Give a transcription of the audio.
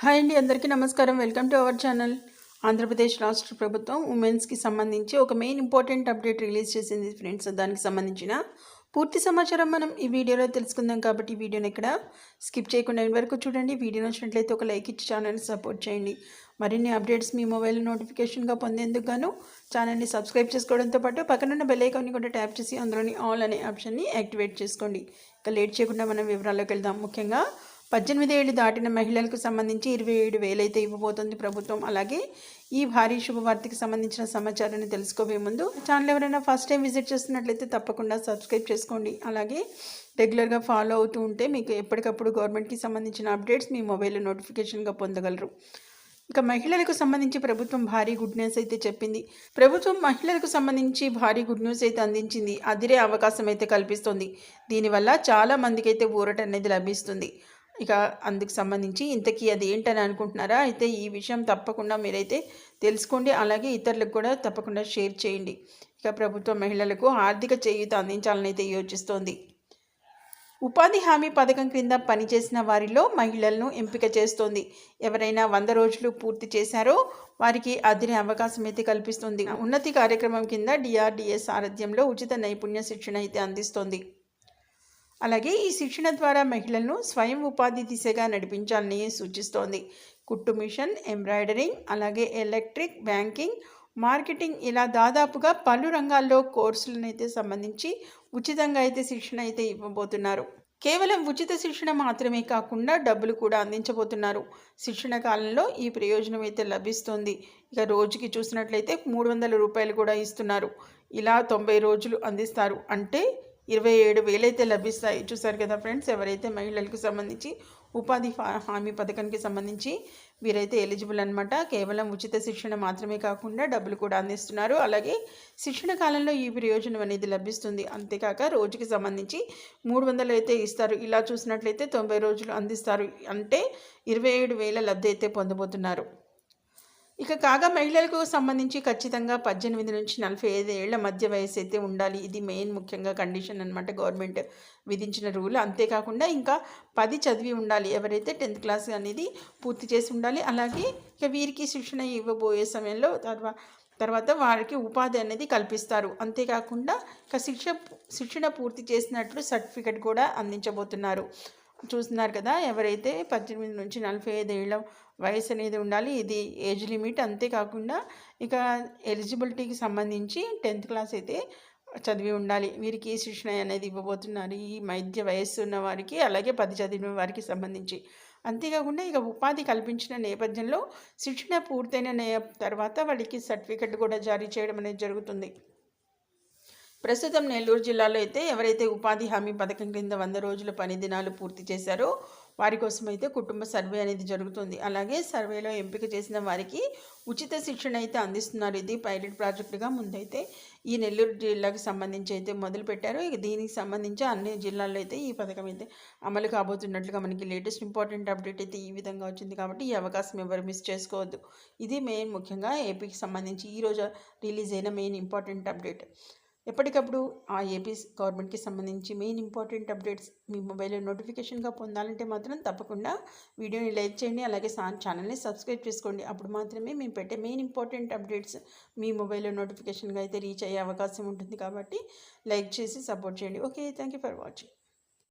Hi అండి అందరికీ నమస్కారం. Welcome to our channel. Andhra Pradesh రాష్ట్ర ప్రభుత్వం ఉమెన్స్కి సంబంధించి ఒక మెయిన్ ఇంపార్టెంట్ అప్డేట్ రిలీజ్ చేసింది ఫ్రెండ్స్. దానికి సంబంధించిన పూర్తి సమాచారం మనం ఈ వీడియోలో తెలుసుకుందాం కాబట్టి ఈ వీడియోని ఇక్కడ స్కిప్ చేయకుండా ఎండ్ వరకు చూడండి. వీడియో నచ్చినట్లయితే ఒక లైక్ ఇచ్చి ఛానల్ని సపోర్ట్ చేయండి. మరిన్ని అప్డేట్స్ మీ మొబైల్ నోటిఫికేషన్గా పొందేందుకు గాను ఛానల్ని సబ్స్క్రైబ్ చేసుకోవడంతో పాటు పక్కనున్న బెల్ ఐకాన్ని కూడా ట్యాప్ చేసి అందులోని ఆల్ అనే ఆప్షన్ని యాక్టివేట్ చేసుకోండి. ఇక లేట్ చేయకుండా మనం వివరాల్లోకి వెళ్దాం. ముఖ్యంగా పద్దెనిమిది ఏళ్ళు దాటిన మహిళలకు సంబంధించి ఇరవై ఏడు వేలైతే ఇవ్వబోతోంది ప్రభుత్వం. అలాగే ఈ భారీ శుభవార్తకి సంబంధించిన సమాచారాన్ని తెలుసుకోబోయే ముందు ఛానల్ ఎవరైనా ఫస్ట్ టైం విజిట్ చేస్తున్నట్లయితే తప్పకుండా సబ్స్క్రైబ్ చేసుకోండి. అలాగే రెగ్యులర్గా ఫాలో అవుతూ ఉంటే మీకు ఎప్పటికప్పుడు గవర్నమెంట్కి సంబంధించిన అప్డేట్స్ మీ మొబైల్లో నోటిఫికేషన్గా పొందగలరు. ఇక మహిళలకు సంబంధించి ప్రభుత్వం భారీ గుడ్ న్యూస్ అయితే చెప్పింది. ప్రభుత్వం మహిళలకు సంబంధించి భారీ గుడ్ న్యూస్ అయితే అందించింది. అదిరే అవకాశం అయితే కల్పిస్తుంది. దీనివల్ల చాలా మందికి అయితే ఊరట అనేది లభిస్తుంది. ఇక అందుకు సంబంధించి ఇంతకీ అది ఏంటని అనుకుంటున్నారా? అయితే ఈ విషయం తప్పకుండా మీరైతే తెలుసుకోండి. అలాగే ఇతరులకు కూడా తప్పకుండా షేర్ చేయండి. ఇక ప్రభుత్వం మహిళలకు ఆర్థిక చేయూత అందించాలని అయితే యోచిస్తోంది. ఉపాధి హామీ పథకం క్రింద పనిచేసిన వారిలో మహిళలను ఎంపిక చేస్తోంది. ఎవరైనా వంద రోజులు పూర్తి చేశారో వారికి అదిరి అవకాశం అయితే కల్పిస్తుంది. ఉన్నతి కార్యక్రమం కింద డిఆర్డిఎస్ సారథ్యంలో ఉచిత నైపుణ్య శిక్షణ అయితే అందిస్తోంది. అలాగే ఈ శిక్షణ ద్వారా మహిళలను స్వయం ఉపాధి దిశగా నడిపించాలని సూచిస్తోంది. కుట్టు మిషన్ ఎంబ్రాయిడరింగ్ అలాగే ఎలక్ట్రిక్ బ్యాంకింగ్ మార్కెటింగ్ ఇలా దాదాపుగా పలు రంగాల్లో కోర్సులను అయితే సంబంధించి ఉచితంగా అయితే శిక్షణ అయితే ఇవ్వబోతున్నారు. కేవలం ఉచిత శిక్షణ మాత్రమే కాకుండా డబ్బులు కూడా అందించబోతున్నారు. శిక్షణ కాలంలో ఈ ప్రయోజనం అయితే లభిస్తుంది. ఇక రోజుకి చూసినట్లయితే మూడు వందల రూపాయలు కూడా ఇస్తున్నారు. ఇలా తొంభై రోజులు అందిస్తారు. అంటే ఇరవై ఏడు వేలైతే లభిస్తాయి. చూసారు కదా ఫ్రెండ్స్ ఎవరైతే మహిళలకు సంబంధించి ఉపాధి హామీ పథకానికి సంబంధించి వీరైతే ఎలిజిబుల్ అనమాట కేవలం ఉచిత శిక్షణ మాత్రమే కాకుండా డబ్బులు కూడా అందిస్తున్నారు. అలాగే శిక్షణ కాలంలో ఈ ప్రయోజనం అనేది లభిస్తుంది. అంతేకాక రోజుకి సంబంధించి మూడు వందలు అయితే ఇస్తారు. ఇలా చూసినట్లయితే తొంభై రోజులు అందిస్తారు. అంటే ఇరవై ఏడు వేల లబ్ధి అయితే పొందబోతున్నారు. ఇక కాగా మహిళలకు సంబంధించి ఖచ్చితంగా పద్దెనిమిది నుంచి నలభై ఐదు ఏళ్ళ మధ్య వయసు అయితే ఉండాలి. ఇది మెయిన్ ముఖ్యంగా కండిషన్ అనమాట గవర్నమెంట్ విధించిన రూల్. అంతేకాకుండా ఇంకా పది చదివి ఉండాలి. ఎవరైతే టెన్త్ క్లాస్ అనేది పూర్తి చేసి ఉండాలి. అలాగే ఇక వీరికి శిక్షణ ఇవ్వబోయే సమయంలో తర్వాత తర్వాత వారికి ఉపాధి అనేది కల్పిస్తారు. అంతేకాకుండా ఇక శిక్ష శిక్షణ పూర్తి చేసినట్లు సర్టిఫికెట్ కూడా అందించబోతున్నారు. చూస్తున్నారు కదా ఎవరైతే పద్దెనిమిది నుంచి నలభై ఐదు ఏళ్ళ వయసు అనేది ఉండాలి ఇది ఏజ్ లిమిట్ అంతేకాకుండా ఇక ఎలిజిబిలిటీకి సంబంధించి టెన్త్ క్లాస్ అయితే చదివి ఉండాలి. వీరికి శిక్షణ అనేది ఇవ్వబోతున్నారు. ఈ మధ్య వయస్సు ఉన్న వారికి అలాగే పది చదివిన వారికి సంబంధించి. అంతేకాకుండా ఇక ఉపాధి కల్పించిన నేపథ్యంలో శిక్షణ పూర్తయిన తర్వాత వాళ్ళకి సర్టిఫికెట్ కూడా జారీ చేయడం అనేది జరుగుతుంది. ప్రస్తుతం నెల్లూరు జిల్లాలో అయితే ఎవరైతే ఉపాధి హామీ పథకం క్రింద వంద రోజుల పని దినాలు పూర్తి చేశారో వారి కోసం అయితే కుటుంబ సర్వే అనేది జరుగుతుంది. అలాగే సర్వేలో ఎంపిక చేసిన వారికి ఉచిత శిక్షణ అయితే అందిస్తున్నారు. ఇది పైలట్ ప్రాజెక్టుగా ముందైతే ఈ నెల్లూరు జిల్లాకు సంబంధించి అయితే మొదలుపెట్టారు ఇక దీనికి సంబంధించి అన్ని జిల్లాల్లో అయితే ఈ పథకం అయితే అమలు కాబోతున్నట్లుగా మనకి లేటెస్ట్ ఇంపార్టెంట్ అప్డేట్ అయితే ఈ విధంగా వచ్చింది కాబట్టి ఈ అవకాశం ఎవరు మిస్ చేసుకోవద్దు. ఇది మెయిన్ ముఖ్యంగా ఏపీకి సంబంధించి ఈరోజు రిలీజ్ అయిన మెయిన్ ఇంపార్టెంట్ అప్డేట్. ఎప్పటికప్పుడు ఆ ఏపీ గవర్నమెంట్కి సంబంధించి మెయిన్ ఇంపార్టెంట్ అప్డేట్స్ మీ మొబైల్లో నోటిఫికేషన్గా పొందాలంటే మాత్రం తప్పకుండా వీడియోని లైక్ చేయండి అలాగే ఛానల్ని సబ్స్క్రైబ్ చేసుకోండి. అప్పుడు మాత్రమే మేము పెట్టే మెయిన్ ఇంపార్టెంట్ అప్డేట్స్ మీ మొబైల్లో నోటిఫికేషన్గా అయితే రీచ్ అయ్యే అవకాశం ఉంటుంది కాబట్టి లైక్ చేసి సపోర్ట్ చేయండి. Okay thank you for watching.